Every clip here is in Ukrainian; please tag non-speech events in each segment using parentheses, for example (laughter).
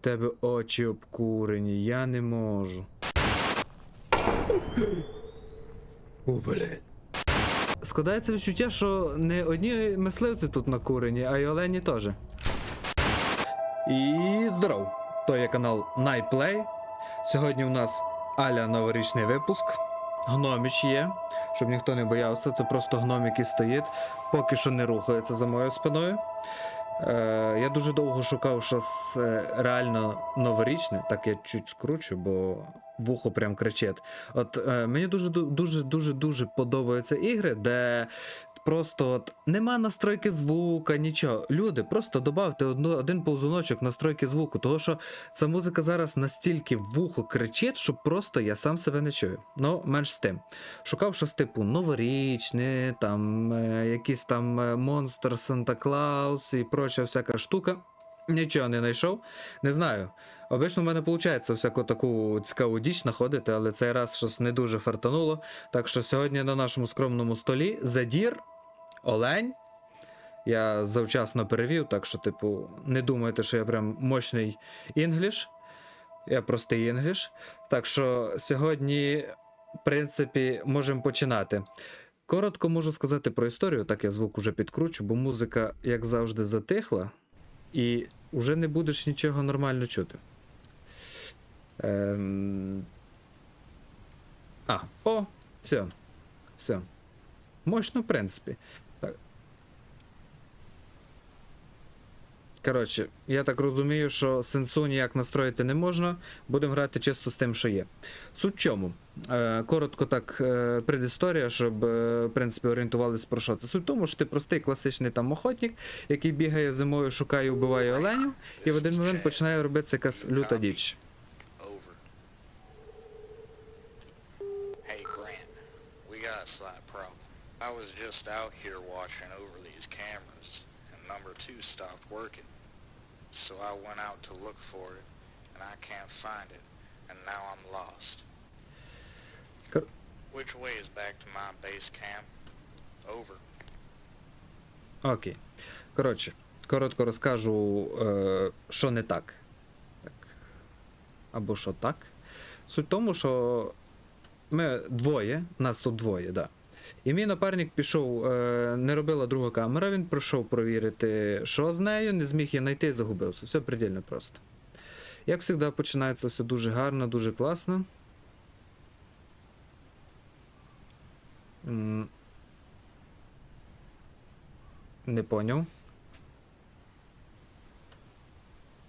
тебе очі обкурені, я не можу. О, блядь. Складається відчуття, що не одні мисливці тут накурені, а й олені теж. І здоров! То є канал Nightplay. Сьогодні у нас Аля новорічний випуск. Гноміч є, щоб ніхто не боявся. Це просто гном, який стоїть, поки що не рухається за моєю спиною. Е, я дуже довго шукав щось е, реально новорічне, так я чуть скручу, бо вухо прям кричить. От е, мені дуже дуже дуже дуже подобаються ігри, де просто от нема настройки звука, нічого. Люди, просто додавте один повзуночок настройки звуку, того що ця музика зараз настільки вухо кричить, що просто я сам себе не чую. Ну, менш з тим. Шукав щось типу новорічне, там е, якийсь там монстр Санта Клаус і проча всяка штука. Нічого не знайшов. Не знаю. Обично в мене виходить всяку таку цікаву діч знаходити, але цей раз щось не дуже фартануло. Так що сьогодні на нашому скромному столі задір, олень. Я завчасно перевів, так що, типу, не думайте, що я прям мощний інгліш. Я простий інгліш. Так що сьогодні, в принципі, можемо починати. Коротко можу сказати про історію, так я звук уже підкручу, бо музика, як завжди, затихла, і вже не будеш нічого нормально чути. Ем... А, о, все. Все. Мощно, в принципі. Так. Коротше, я так розумію, що сенсу ніяк настроїти не можна. Будемо грати чисто з тим, що є. Суть чому? Е, коротко так, е, предісторія, щоб е, в принципі орієнтувалися про що це. Суть в тому, що ти простий класичний там охотник, який бігає зимою, шукає вбиває оленів, і в один момент починає робитися якась люта діч. I was just out here watching over these cameras, and number two stopped working. So I went out to look for it, and I can't find it, and now I'm lost. Кор- Which way is back to my base camp? Over. Окей. Коротше, коротко розкажу, е, що не так. так. Або що так. Суть в тому, що ми двоє, нас тут двоє, да. І мій напарник пішов, е, не робила друга камера, він прийшов провірити, що з нею, не зміг її знайти і загубився. Все предельно просто. Як завжди, починається все дуже гарно, дуже класно. Не поняв.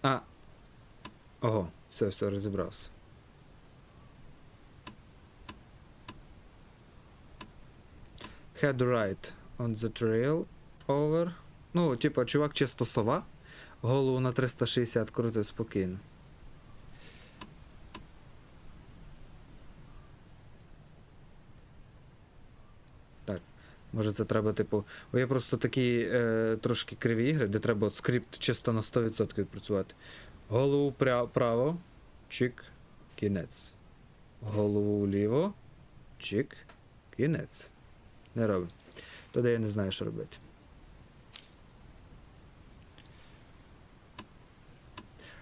А. Ого, все, все, розібрався. Head right on the trail over. Ну, типа, чувак чисто сова. Голову на 360 крути спокійно. Так. Може це треба, типу. Бо є просто такі е, трошки криві ігри, де треба от скрипт чисто на 100% відпрацювати. Голову пря- право, чик, кінець. Голову вліво, чик, кінець. Не робимо. Тоді я не знаю, що робити.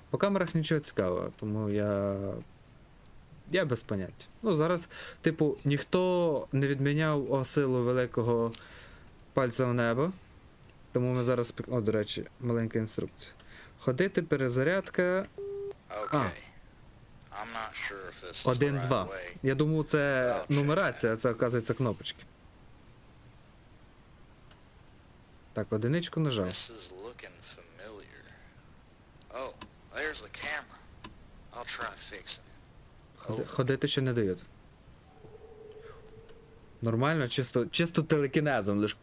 По камерах нічого цікавого, тому я. Я без поняття. Ну, зараз, типу, ніхто не відміняв о силу великого пальця в небо. Тому ми зараз. О, до речі, маленька інструкція. Ходити, перезарядка Okay. Sure if this is the right 1-2. way. Я думав, це нумерація, це, оказується, кнопочки. Так, одиничку нажав. This is looking familiar. Oh, there's the camera. I'll try fixing it. Ходи- Ходити ще не дають. Нормально, чисто, чисто телекінезом, лиш.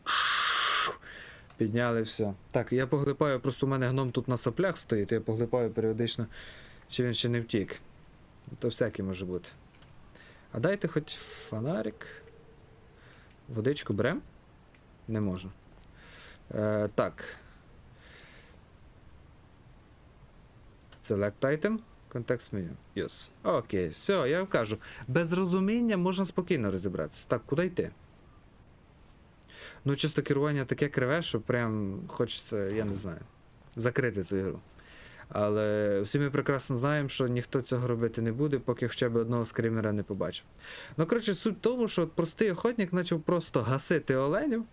Підняли все. Так, я поглипаю, просто у мене гном тут на соплях стоїть, я поглипаю періодично, чи він ще не втік. То всяке може бути. А дайте хоч фонарик. Водичку берем? Не можу. Е, так. Select item. Контекст меню. Yes. Окей, все, я кажу. Без розуміння можна спокійно розібратися. Так, куди йти? Ну, чисто керування таке криве, що прям хочеться, я не знаю, закрити цю ігру. Але всі ми прекрасно знаємо, що ніхто цього робити не буде, поки хоча б одного скримера не побачив. Ну, коротше, суть в тому, що простий охотник почав просто гасити оленів.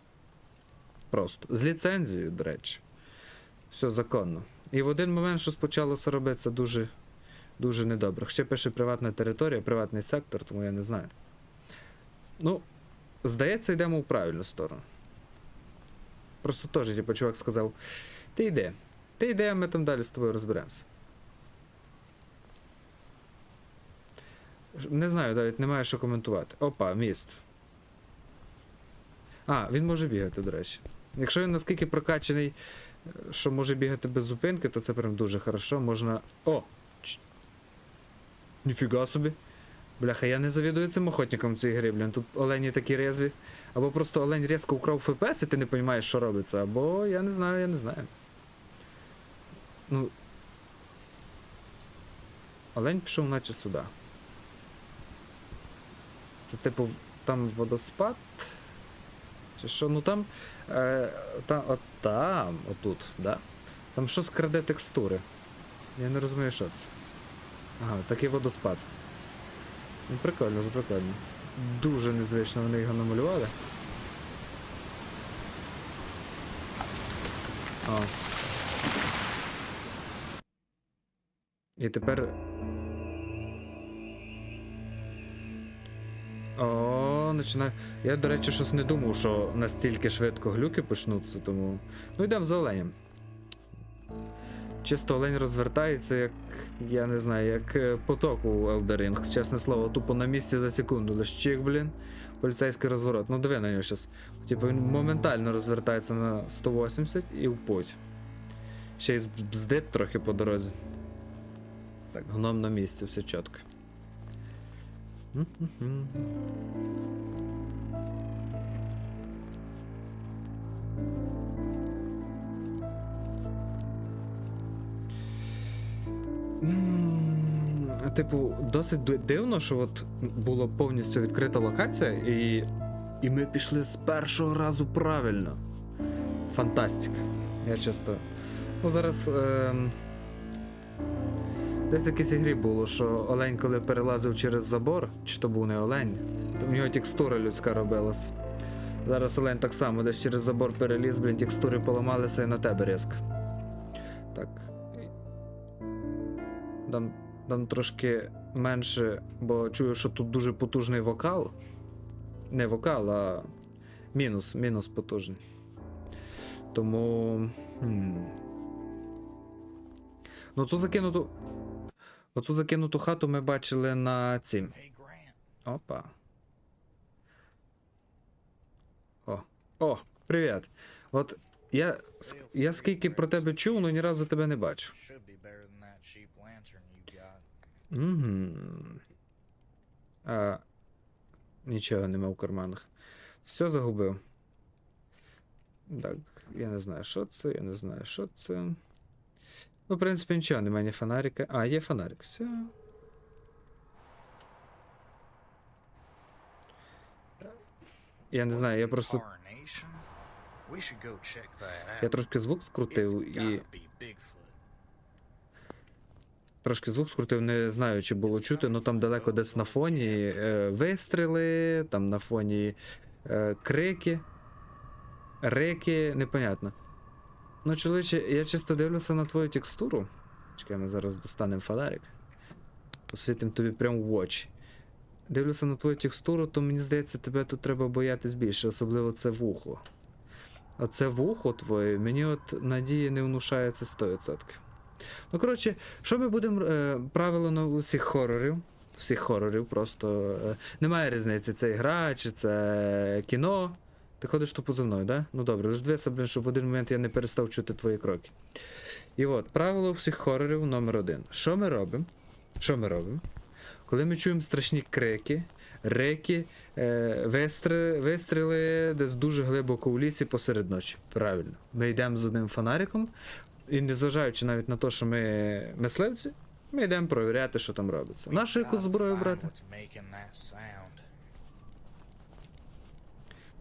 Просто. З ліцензією, до речі. Все законно. І в один момент щось почалося робитися дуже, дуже недобре. Ще пише приватна територія, приватний сектор, тому я не знаю. Ну, здається, йдемо в правильну сторону. Просто теж, типу, чувак сказав: ти йди. Ти йди, а ми там далі з тобою розберемося. Не знаю, навіть немає що коментувати. Опа, міст. А, він може бігати, до речі. Якщо він наскільки прокачаний, е, що може бігати без зупинки, то це прям дуже хорошо. Можна. О! Ч- Ніфіга собі. Бляха, я не завідую цим охотником цієї гри, блін. Тут олені такі резві. Або просто олень різко вкрав ФПС, і ти не розумієш, що робиться, або я не знаю, я не знаю. Ну. Олень пішов наче сюди. Це типу там водоспад. Чи що? Ну там. Е, та, от там, отут, да? Там щось краде текстури. Я не розумію, що це. Ага, такий водоспад. Ну, прикольно, прикольно. Дуже незвично вони його намалювали. О. І тепер. О, починає. Я, до речі, щось не думав, що настільки швидко глюки почнуться, тому. Ну йдемо за оленем. Чисто олень розвертається, як. я не знаю, як е, поток у Ring, чесне слово, тупо на місці за секунду. Лиш блін. Поліцейський розворот. Ну диви на нього щас. Типу він моментально розвертається на 180 і в путь. Ще й збздить трохи по дорозі. Так, гном на місці, все чітко. Типу, досить дивно, що от була повністю відкрита локація, і, і ми пішли з першого разу правильно. Фантастика. Я чисто. Ну, зараз. Ем... Десь в ігрі було, що олень, коли перелазив через забор, чи то був не олень, то в нього текстура людська робилась. Зараз олень так само, десь через забор переліз, блін, текстури поламалися і на тебе різко. Так. Дам, дам трошки менше, бо чую, що тут дуже потужний вокал. Не вокал, а мінус, мінус потужний. Тому. Хм. Ну, цю закинуту. Оцю закинуту хату ми бачили на цім. Опа. О. О, привіт. От я, я скільки про тебе чув, але ні разу тебе не бачив. Угу. А, нічого нема в карманах. Все загубив. Так, я не знаю, що це, я не знаю, що це. Ну, в принципі, нічого, немає ні фонарика. А, є фонарик. Все. Я не знаю, я просто. Я трошки звук скрутив і. Трошки звук скрутив, не знаю, чи було чути, але там далеко десь на фоні е, вистріли, там на фоні е, крики, рики, непонятно. Ну, чоловіче, я чисто дивлюся на твою текстуру. Чекай, ми зараз достанемо фонарик. Посвітимо тобі прямо в очі. Дивлюся на твою текстуру, то мені здається, тебе тут треба боятись більше, особливо це вухо. А це вухо твоє, мені от надії не внушається 100%. Ну, коротше, що ми будемо е, правило на усіх хорорів. Всіх хорорів просто. Е, немає різниці, це гра чи це кіно. Ти ходиш тупо за мною, да? Ну добре, лиш дивися, блін, щоб в один момент я не перестав чути твої кроки. І от, правило всіх хорорів номер один. Що ми робимо? Що ми робимо? Коли ми чуємо страшні крики, рики, е, вистри, вистріли десь дуже глибоко у лісі посеред ночі. Правильно. Ми йдемо з одним фонариком, і незважаючи навіть на те, що ми мисливці, ми йдемо провіряти, що там робиться. Нашу яку зброю брати?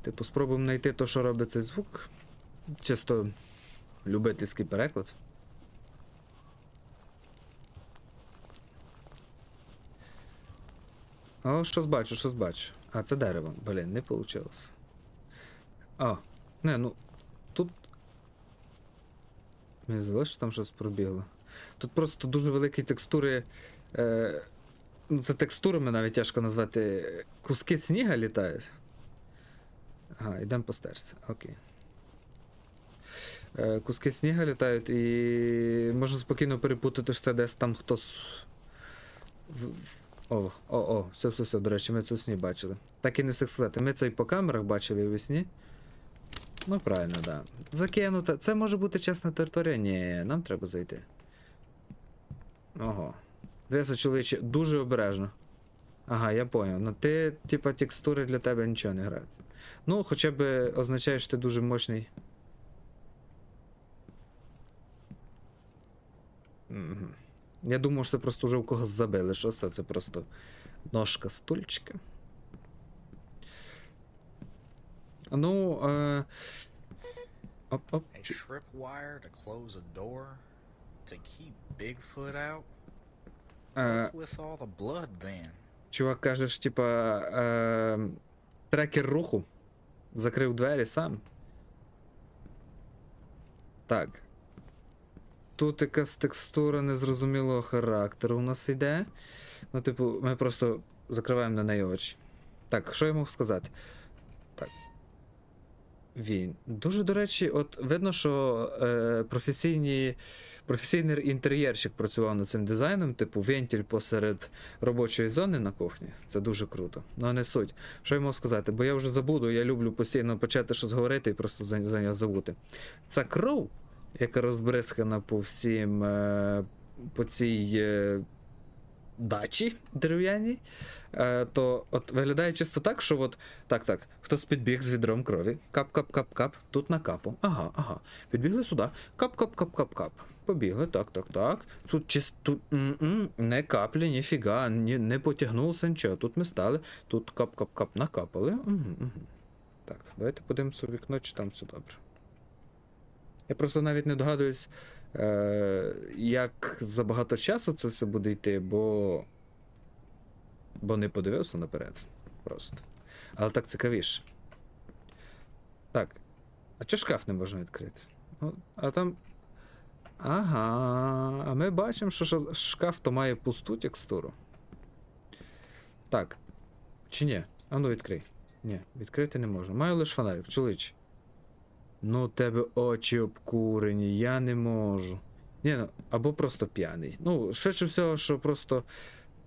Типу, спробуємо знайти те, що робить цей звук. Чисто любительський переклад. О, щось бачу, що бачу. А, це дерево. Блін, не вийшло. А, не, ну. Тут. Мені здалося, що там щось пробігло. Тут просто дуже великі текстури. Е... Ну, це текстурами навіть тяжко назвати. Куски сніга літають. Ага, йдемо по стежці. Окей. Е, куски сніга літають і можна спокійно перепутати, що це десь там хтось. О, о, о, все, все, все, до речі, ми це у сні бачили. Так і не встиг сказати. Ми це і по камерах бачили у сні. Ну, правильно, так. Да. Закинута. Це може бути чесна територія? Ні, нам треба зайти. Ого. Дивися, чоловіче, дуже обережно. Ага, я поняв. Ну ти, типа, текстури для тебе нічого не грають. Ну, хоча б означає, що ти дуже мощний. Я думав, що це просто вже у когось забили. Що це? Це просто ножка стульчика. Ну, е... Оп-оп. A tripwire to close a door? To keep Bigfoot out? Е, What's with all the blood then? чувак кажеш, типа, е... трекер руху. Закрив двері сам. Так. Тут якась текстура незрозумілого характеру у нас йде. Ну, типу, ми просто закриваємо на неї очі. Так, що я можу сказати? Він. Дуже, до речі, от видно, що е, професійні, професійний інтер'єрщик працював над цим дизайном, типу вентиль посеред робочої зони на кухні. Це дуже круто. Ну, не суть. Що я можу сказати? Бо я вже забуду, я люблю постійно почати щось говорити і просто за, за нього забути. Ця кров, яка розбризкана по всім, е, по цій е, дачі дерев'яній, е, то от виглядає чисто так, що от так, так, хтось підбіг з відром крові, кап-кап-кап-кап, тут накапав. Ага, ага. Підбігли сюди, кап-кап-кап-кап-кап. Побігли, так, так, так. Тут чисто не каплі, ніфіга, ні, не потягнувся нічого. Тут ми стали, тут кап-кап-кап накапали. Так, давайте подивимося у вікно, чи там все добре. Я просто навіть не догадуюсь, як за багато часу це все буде йти, бо. Бо не подивився наперед. Просто. Але так цікавіше. Так. А чого шкаф не можна відкрити? Ну, а там. Ага. А ми бачимо, що шкаф то має пусту текстуру. Так. Чи ні? А ну відкрий. Ні, відкрити не можна. Маю лише фонарик, чоловіче. Ну, тебе очі обкурені, я не можу. Ні, ну, або просто п'яний. Ну, швидше всього, що просто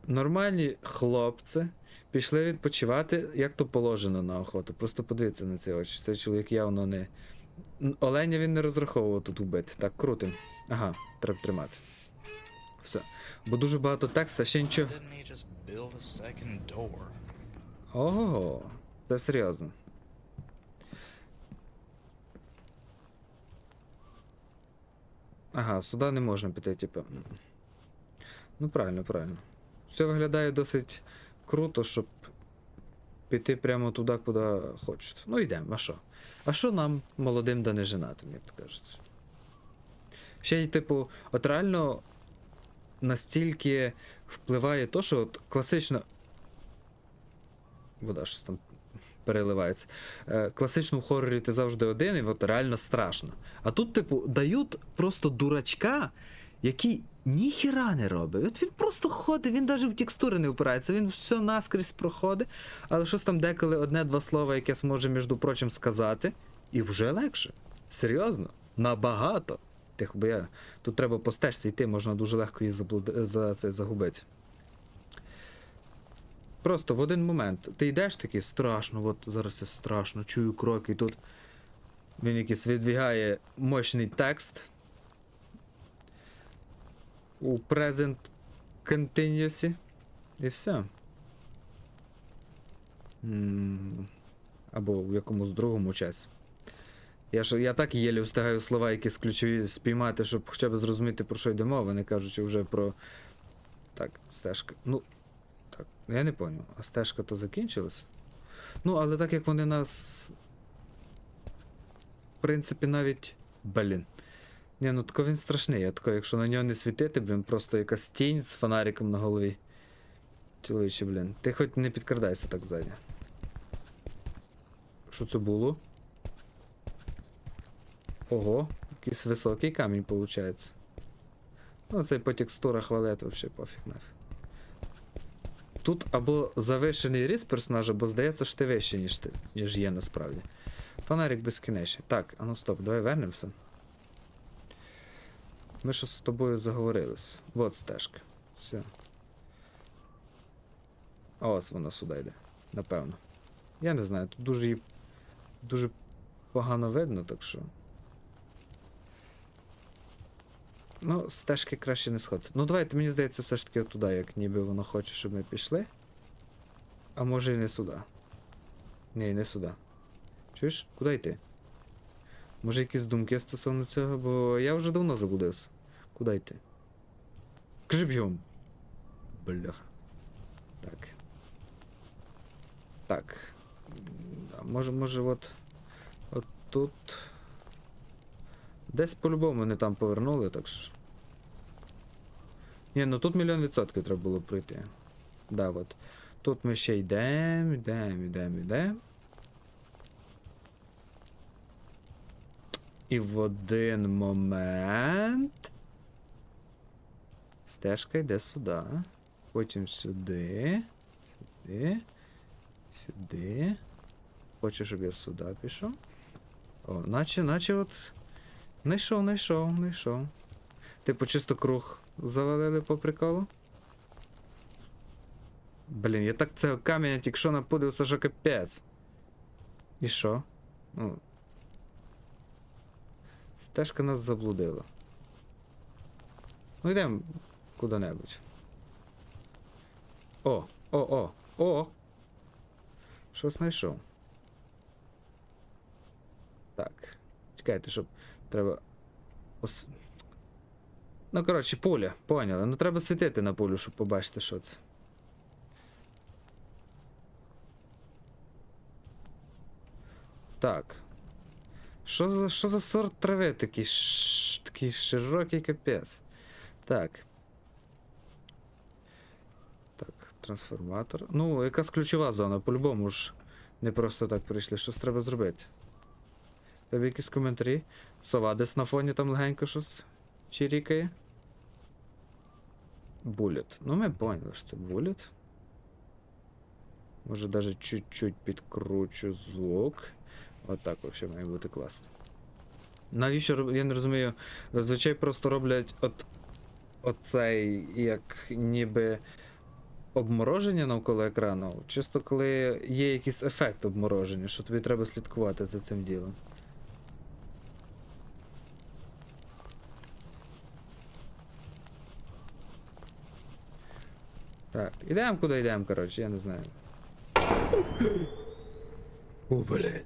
нормальні хлопці пішли відпочивати, як то положено на охоту. Просто подивіться на ці очі. Цей чоловік явно не. Оленя він не розраховував тут убити. Так, крутим. Ага, треба тримати. Все. Бо дуже багато текста, ще нічого. Ого, це серйозно. Ага, сюди не можна піти, типу. Ну, правильно, правильно. Все виглядає досить круто, щоб піти прямо туди, куди хочуть. Ну, йдемо, а що? А що нам, молодим да не женатим, як то кажуть? Ще й, типу, от реально настільки впливає то, що от класично вода щось там переливається. Е, класично в хорорі ти завжди один, і от реально страшно. А тут, типу, дають просто дурачка, який ніхіра не робить. От він просто ходить, він навіть в текстури не впирається, він все наскрізь проходить, але щось там деколи одне-два слова, яке зможе, між прочим, сказати, і вже легше. Серйозно, набагато. Тих, бо я... Тут треба по стежці йти, можна дуже легко її заблуд... за це загубити. Просто в один момент ти йдеш такий страшно, от зараз це страшно, чую кроки, і тут він якийсь відвігає мощний текст. У present continuous. І все. Або в якомусь другому часі. Я, ж, я так єлі встигаю слова, якісь ключові спіймати, щоб хоча б зрозуміти, про що йде мова, не кажучи вже про. Так, стежка. Ну, так, я не поняв. А стежка то закінчилась? Ну, але так як вони нас. В принципі, навіть. Блін. Ні, ну тако він страшний, а тако, якщо на нього не світити, блін, просто якась тінь з фонариком на голові. Чоловіче, блін. Ти хоч не підкрадайся так ззаді. Що це було? Ого, якийсь високий камінь виходить. Ну, цей по текстурах валет вообще пофіг нафіг. Тут або завишений ріст персонажа, бо здається, що ти вище, ніж ти, ніж є насправді. Фонарик безкінечний. Так, а ну стоп, давай вернемося. Ми ж з тобою заговорились. Вот стежка. Все. А ось вона сюди йде. Напевно. Я не знаю, тут дуже її дуже погано видно, так що. Ну, стежки краще не сходити. Ну, давайте, мені здається, все ж таки туди, як ніби воно хоче, щоб ми пішли. А може і не сюди. Ні, не сюди. Чуєш? Куди йти? Може якісь думки стосовно цього, бо я вже давно заблудився. Куди йти? Кажи бігом. Бляха. Так. Так. А може, може, от. От тут. Десь по-любому не там повернули, так що. Ні, ну тут мільйон відсотків треба було пройти. Да, от. Тут ми ще йдемо, йдемо, йдемо, йдемо. І в один момент. Стежка йде сюди. Потім сюди. Сюди. Сюди. Хочу, щоб я сюди пішов. О, наче, наче от. Найшов, найшов, найшов. Типу чисто круг завалили по приколу. Блін, я так цього каменя тільки що напудився, що капець. І що? Ну. Стежка нас заблудила. Ну йдемо куди-небудь. О, о, о, о! Щось знайшов. Так. Чекайте, щоб треба. Ос... Ну, коротше, пуля, поняли. Ну треба світити на пулю, щоб побачити, що це. Так. Що за, що за сорт трави такий? Ш... Такий широкий капець. Так. Так, трансформатор. Ну, якась ключова зона, по-любому ж не просто так прийшли. Щось треба зробити. Тебе якісь коментарі? Сова десь на фоні там легенько щось чирікає. Булет. Ну ми поняли, що це булет. Може даже чуть-чуть підкручу звук. Отак взагалі має бути класно. Навіщо я не розумію. Зазвичай просто роблять от оцей як ніби обмороження навколо екрану, чисто коли є якийсь ефект обмороження, що тобі треба слідкувати за цим ділом. Так, ідемо куди йдемо, коротше, я не знаю. О, блядь.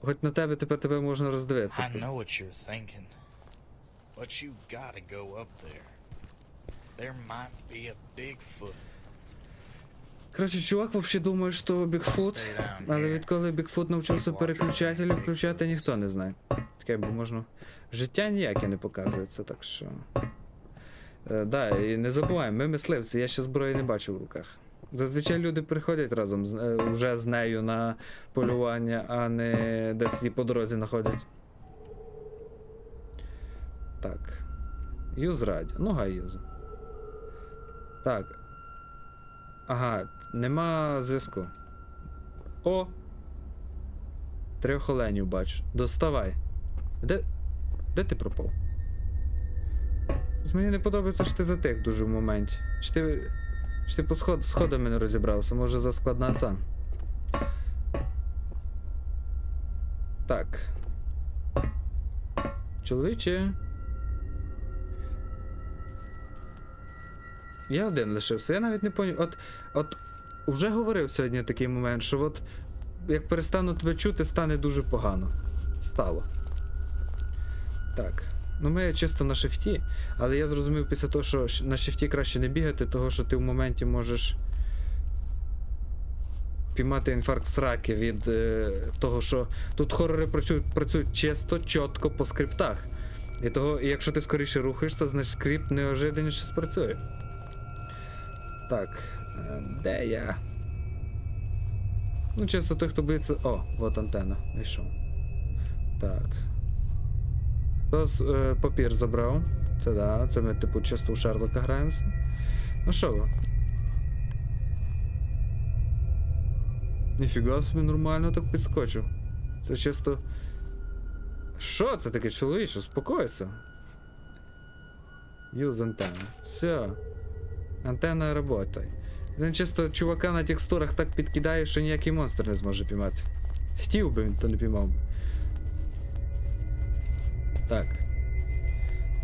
Хоч на тебе тепер тебе можна роздивитися. I know what you're thinking, but you gotta go up there. There might be a Bigfoot. Коротше, чувак взагалі думає, що Бігфут, але відколи Бігфут навчився переключателі включати, ніхто не знає. Таке, бо можна. Життя ніяке не показується, так що. Е, да, і не забуваємо, ми мисливці, я ще зброї не бачу в руках. Зазвичай люди приходять разом з, е, уже з нею на полювання, а не десь її по дорозі знаходять. Так. Юз радіо. Ну гай юзу. Так. Ага, нема зв'язку. О! Трьох оленів бачу. Доставай. Де. Де ти пропав? Ось Мені не подобається, що ти затих дуже в моменті. Чи ти. Чи ти по сход... сходами не розібрався? Може за складна ця. Так. Чоловіче. Я один лишився. Я навіть не поняв. От, от вже говорив сьогодні такий момент, що от як перестану тебе чути, стане дуже погано. Стало. Так. Ну, ми чисто на шифті, але я зрозумів після того, що на шифті краще не бігати, того що ти в моменті можеш піймати інфаркт сраки від е, того, що тут хорори працюють, працюють чисто, чітко по скриптах. І того, якщо ти скоріше рухаєшся, значить скрипт неожиданніше спрацює. Так, е, де я? Ну, чисто той, хто боїться. О, от антенна. Знайшов. Так. Хто е, папір забрав? Це да, це ми, типу, чисто у Шерлока граємося. Ну що ви? Ніфіга собі нормально так підскочив. Це чисто. Що це таке, чоловіче? Успокойся. Юз антенна. Все. Антенна работай. Він чисто чувака на текстурах так підкидає, що ніякий монстр не зможе піймати. Хотів би він, то не піймав би. Так.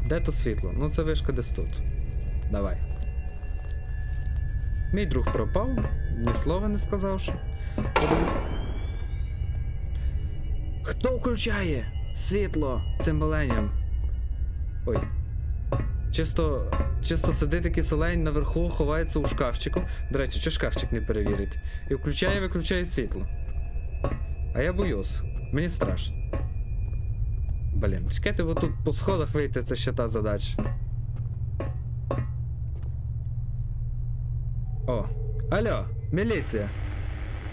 Де то світло? Ну це вишка десь тут. Давай. Мій друг пропав, ні слова не сказавши. Хто включає світло цим оленям? Ой. Чисто, чисто сидить якийсь олень наверху, ховається у шкафчику. До речі, чи шкафчик не перевірити? І включає, виключає світло. А я боюсь. Мені страшно. Блін, чекайте, бо тут по сходах вийти, це ще та задача. О, алло, міліція.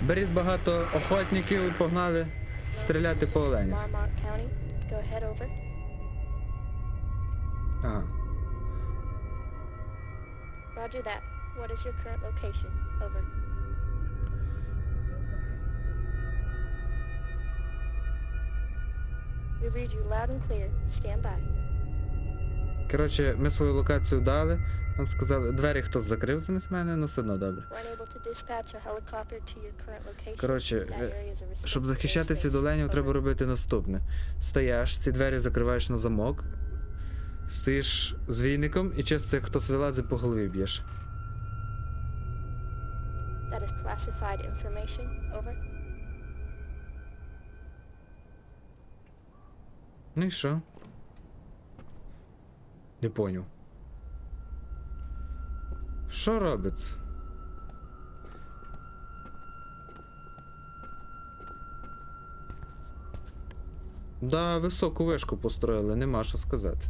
Беріть багато охотників і погнали стріляти по оленях. Over. Ага. Roger that. What is your current location? Over. We read you loud and clear. Stand by. Коротше, ми свою локацію дали. Нам сказали, двері хтось закрив замість мене, ну все одно добре. Коротше, е, Щоб захищатися від оленів, треба робити наступне. Стаєш, ці двері закриваєш на замок, стоїш з війником і часто як хтось вилазить по голові б'єш. That is classified information. Over. Ну і що? Не поняв. Що робиться? Да, високу вишку построїли, нема що сказати.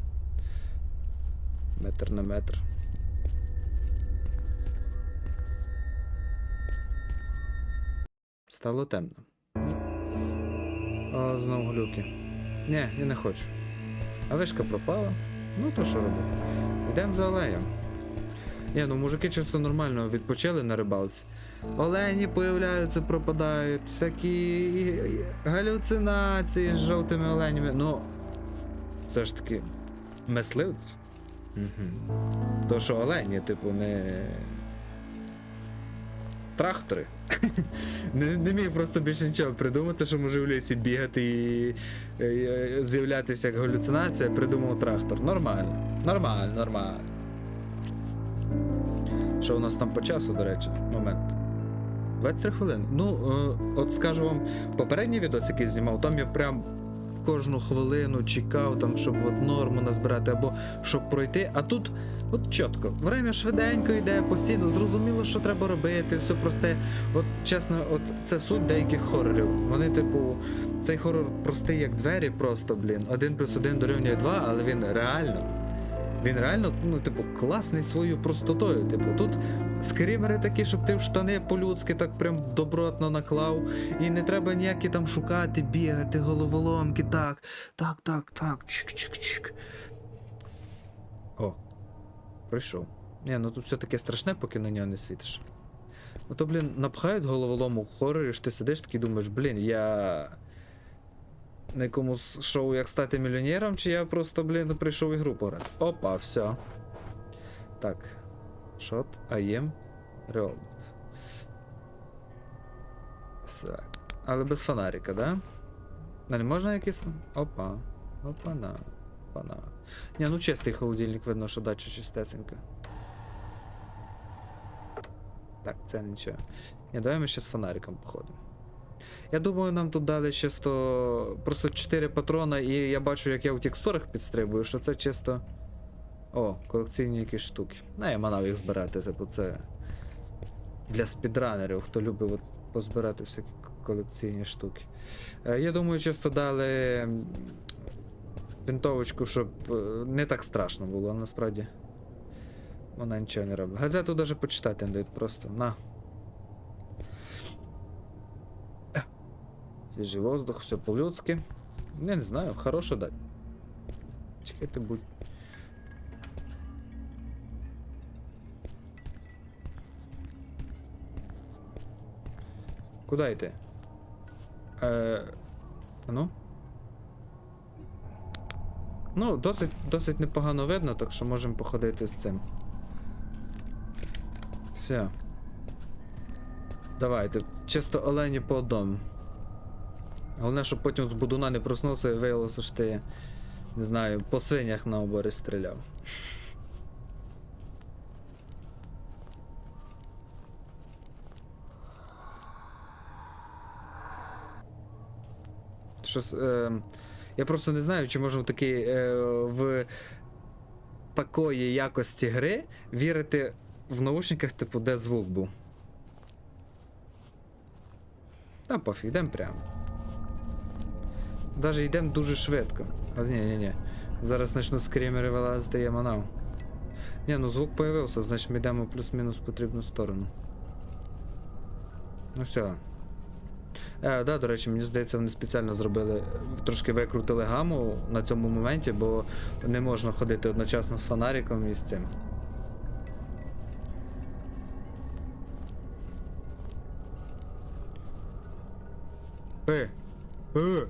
Метр на метр. Стало темно. О, знов глюки. Ні, я не хочу. А пропала. Ну то що робити? Йдемо за оленем. Ні, ну мужики чисто нормально відпочили на рибалці. Олені появляються, пропадають, всякі галюцинації з жовтими оленями. Ну, все ж таки, мисливці. Угу. То що олені, типу, не. Трактори. (laughs) не, не міг просто більше нічого придумати, що може в лісі бігати і е, е, з'являтися як галюцинація, придумав трактор. Нормально. Нормально, нормально. Що у нас там по часу, до речі, момент. 23 хвилини. Ну, е, от скажу вам, попередній відос, який знімав, там я прям кожну хвилину чекав, там, щоб от норму назбирати, або щоб пройти. А тут от чітко, время швиденько йде, постійно зрозуміло, що треба робити, все просте. От чесно, от це суть деяких хорорів. Вони, типу, цей хорор простий як двері, просто, блін. Один плюс один дорівнює два, але він реально. Він реально, ну, типу, класний своєю простотою. Типу, тут скрімери такі, щоб ти в штани по-людськи так прям добротно наклав. І не треба ніякі там шукати, бігати, головоломки, так, так, так, так, чик-чик-чик. О, прийшов. Ні, ну тут все таке страшне, поки на нього не світиш. Ну то, блін, напхають головолому в хорорі, що ти сидиш такий думаєш, блін, я. На якомусь шоу як стати мільйонером, чи я просто, блін, прийшов ігру пограти. Опа, все. Так. Shot, am reloaded. Так. Але без фонарика, да? А не можна якийсь там? Опа. Опа-на. Опа, на. Ні, ну чистий холодильник, видно, що дача чистесенька. Так, це нічого. Ні, давай ми ще з фонариком походимо. Я думаю, нам тут дали чисто. Просто 4 патрона, і я бачу, як я в текстурах підстрибую, що це чисто. О, колекційні якісь штуки. Ну, я манав їх збирати, типу, це. Для спідранерів, хто любить от, позбирати всякі колекційні штуки. Е, я думаю, чисто дали м, винтовочку, щоб е, не так страшно було, насправді. Вона нічого не робить. Газету навіть почитати не дають просто. На. Свіжий воздух, все по-людськи. Я не знаю, хорошо дать. Чекайте, будь. Куда йти? Е, ну? Ну, досить, досить непогано видно, так що можемо походити з цим. Все. Давайте. Чисто олені по одному. Головне, щоб потім з будуна не проснувся і виявилося, що ти, не знаю, по свинях на оборі стріляв. Щось. Е, я просто не знаю, чи можна такий, е, в такої якості гри вірити в наушниках, типу, де звук був. Та пофіг, йдемо прямо. Даже йдемо дуже швидко. Але ні, ні, ні. Зараз почну скрімери вилазити, я манав. Ні, ну звук появився, значить ми йдемо плюс-мінус потрібну сторону. Ну все. Е, да, до речі, мені здається, вони спеціально зробили, трошки викрутили гаму на цьому моменті, бо не можна ходити одночасно з фонариком і з цим. Е! Е!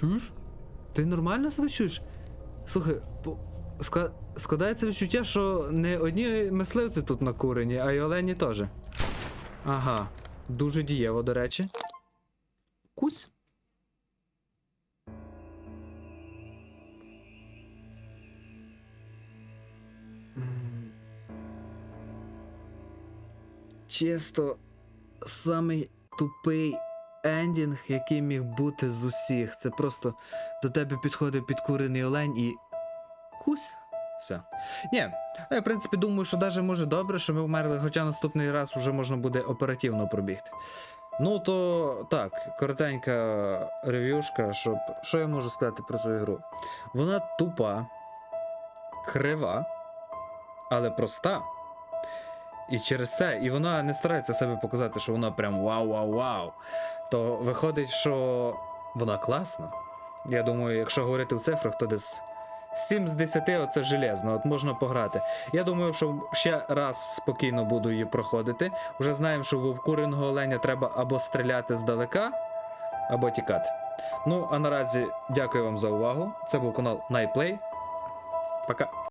Чуєш? Ти нормально себе чуєш? Слухай, по... складається відчуття, що не одні мисливці тут накурені, а й олені теж. Ага, дуже дієво, до речі. Кусь. М. Чисто самий тупий ендінг, який міг бути з усіх. Це просто до тебе підходить підкурений олень і. Кусь. Все. Ні, я в принципі думаю, що навіть може добре, що ми вмерли, хоча наступний раз вже можна буде оперативно пробігти. Ну, то так, коротенька рев'юшка, щоб. Що я можу сказати про цю ігру? Вона тупа, крива, але проста. І через це, і вона не старається себе показати, що вона прям вау-вау-вау. То виходить, що вона класна. Я думаю, якщо говорити в цифрах, то десь 7 з 10 оце железно, от можна пограти. Я думаю, що ще раз спокійно буду її проходити. Уже знаємо, що в обкуреного оленя треба або стріляти здалека, або тікати. Ну, а наразі дякую вам за увагу. Це був канал Nightplay. Пока.